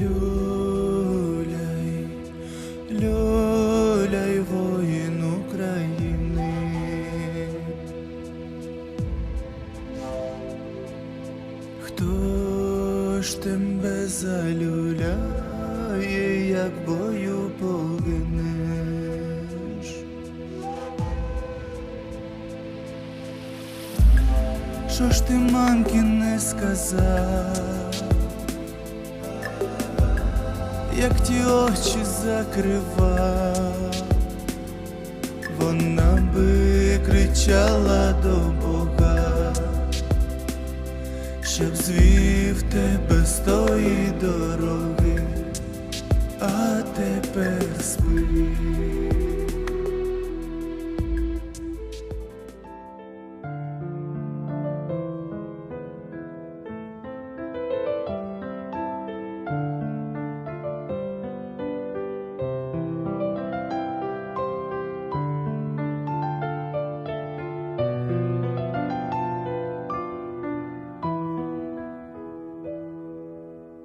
Люляй, люляй, воїн України. Хто ж тебе залюляє, як бою погинеш? Що ж ти мамки не сказав? Як ті очі закривав, вона би кричала до Бога, щоб звів тебе з тої дороги, а тепер спи.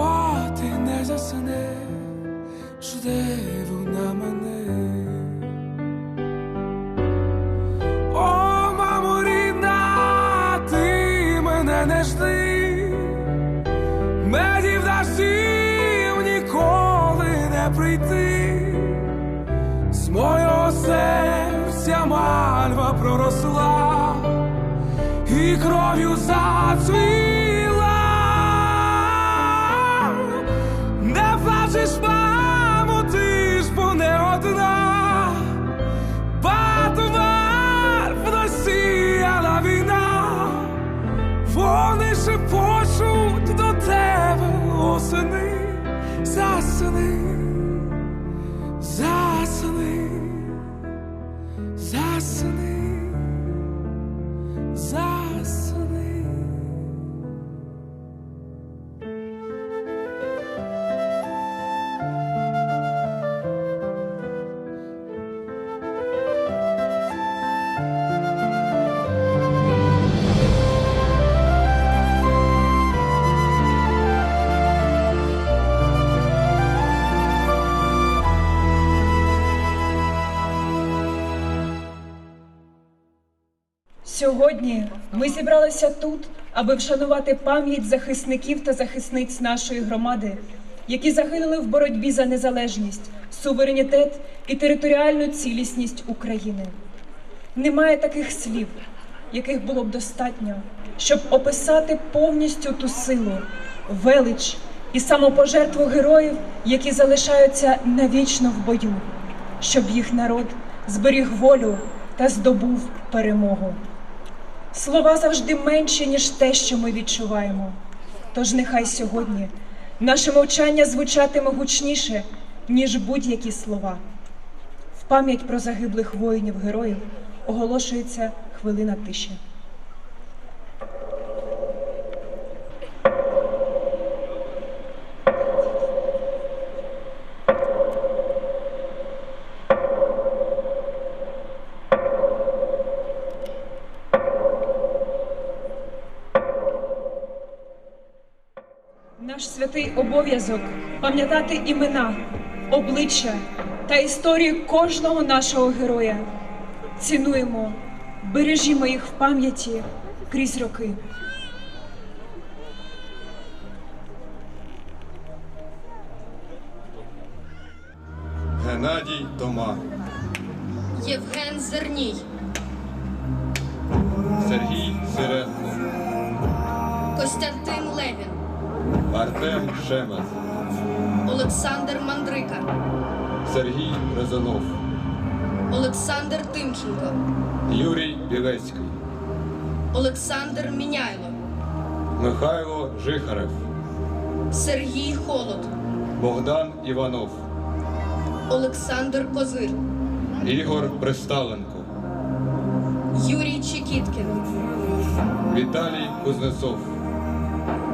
Мати не засне, жде вона мене. О, мамо рідна, ти мене не жди, медів дощів ніколи не прийти, з мого серця мальва проросла і кров'ю зацвіла. Сьогодні ми зібралися тут, аби вшанувати пам'ять захисників та захисниць нашої громади, які загинули в боротьбі за незалежність, суверенітет і територіальну цілісність України. Немає таких слів, яких було б достатньо, щоб описати повністю ту силу, велич і самопожертву героїв, які залишаються навічно в бою, щоб їх народ зберіг волю та здобув перемогу. Слова завжди менші, ніж те, що ми відчуваємо. Тож нехай сьогодні наше мовчання звучатиме гучніше, ніж будь-які слова. В пам'ять про загиблих воїнів-героїв оголошується хвилина тиші. Наш святий обов'язок пам'ятати імена, обличчя та історію кожного нашого героя. Цінуємо, бережімо їх в пам'яті крізь роки. Геннадій Тома, Євген Зерній, Сергій Сиренко, Костянтин Артем Шемет, Олександр Мандрика, Сергій Резанов, Олександр Тимченко, Юрій Білецький, Олександр Міняйло, Михайло Жихарев, Сергій Холод, Богдан Іванов, Олександр Козир, Ігор Присталенко, Юрій Чекіткін, Віталій Кузнецов,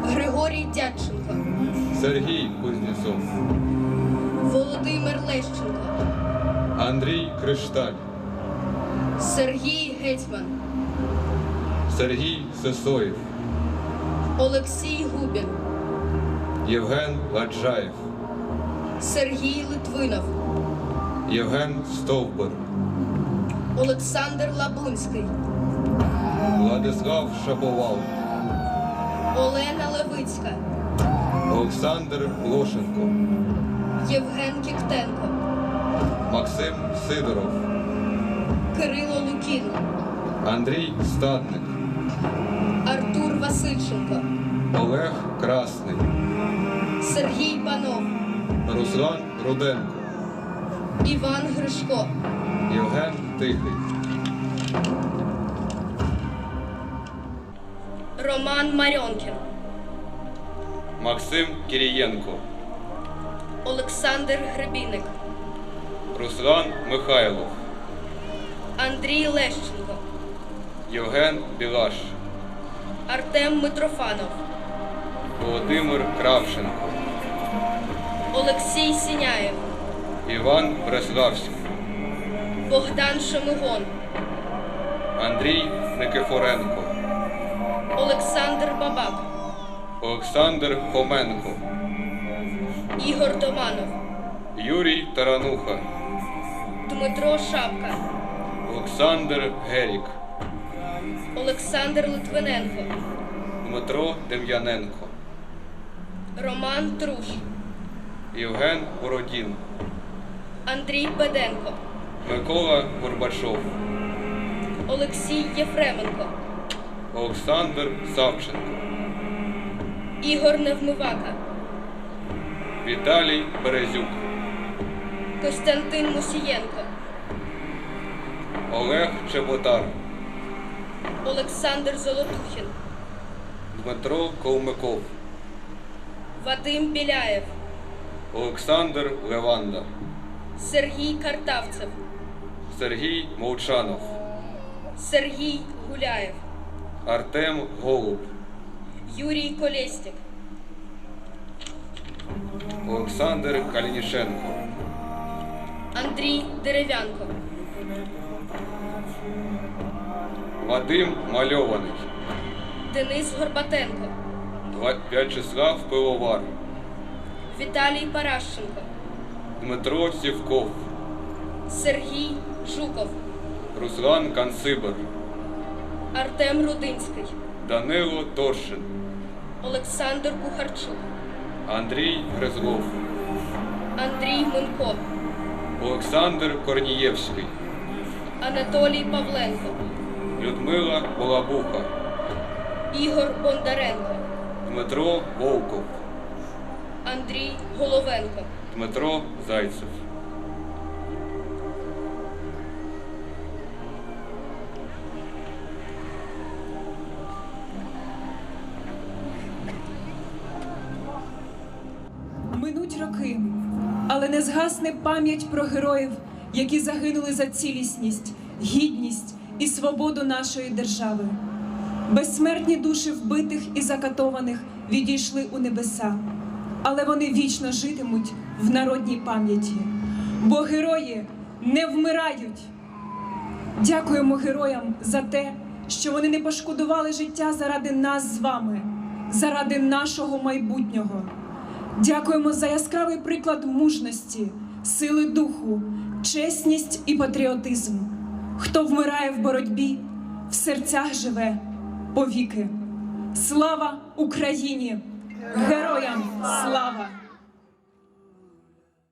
Григорій Дядченко, Сергій Кузнєцов, Володимир Лещенко, Андрій Кришталь, Сергій Гетьман, Сергій Сесоєв, Олексій Губін, Євген Ладжаєв, Сергій Литвинов, Євген Стовбур, Олександр Лабунський, Владислав Шаповал, Олена Левицька, Олександр Лошенко, Євген Кіктенко, Максим Сидоров, Кирило Лукін, Андрій Стадник, Артур Васильченко, Олег Красний, Сергій Панов, Руслан Руденко, Іван Гришко, Євген Тихий, Роман Марьонкін, Максим Кірієнко, Олександр Гребіник, Руслан Михайлов, Андрій Лещенко, Євген Білаш, Артем Митрофанов, Володимир Кравченко, Олексій Сіняєв, Іван Бреславський, Богдан Шемигон, Андрій Никифоренко, Олександр Бабак, Олександр Хоменко, Ігор Доманов, Юрій Тарануха, Дмитро Шапка, Олександр Герік, Олександр Литвиненко, Дмитро Дем'яненко, Роман Труш, Євген Бородін, Андрій Беденко, Микола Горбачов, Олексій Єфременко, Олександр Савченко, Ігор Невмивака, Віталій Березюк, Костянтин Мусієнко, Олег Чеботар, Олександр Золотухін, Дмитро Ковмиков, Вадим Біляєв, Олександр Леванда, Сергій Картавцев, Сергій Молчанов, Сергій Гуляєв, Артем Голуб, Юрій Колєснік, Олександр Калінішенко, Андрій Дерев'янко, Вадим Мальований, Денис Горбатенко, В'ячеслав Пивовар, Віталій Паращенко, Дмитро Сівков, Сергій Жуков, Руслан Кансибер, Артем Рудинський, Данило Торшин, Олександр Кухарчук, Андрій Гризлов, Андрій Мунко, Олександр Корнієвський, Анатолій Павленко, Людмила Балабуха, Ігор Бондаренко, Дмитро Волков, Андрій Головенко, Дмитро Зайцев. Минуть роки, але не згасне пам'ять про героїв, які загинули за цілісність, гідність і свободу нашої держави. Безсмертні душі вбитих і закатованих відійшли у небеса, але вони вічно житимуть в народній пам'яті, бо герої не вмирають. Дякуємо героям за те, що вони не пошкодували життя заради нас з вами, заради нашого майбутнього. Дякуємо за яскравий приклад мужності, сили духу, чесність і патріотизм. Хто вмирає в боротьбі, в серцях живе повіки. Слава Україні! Героям слава!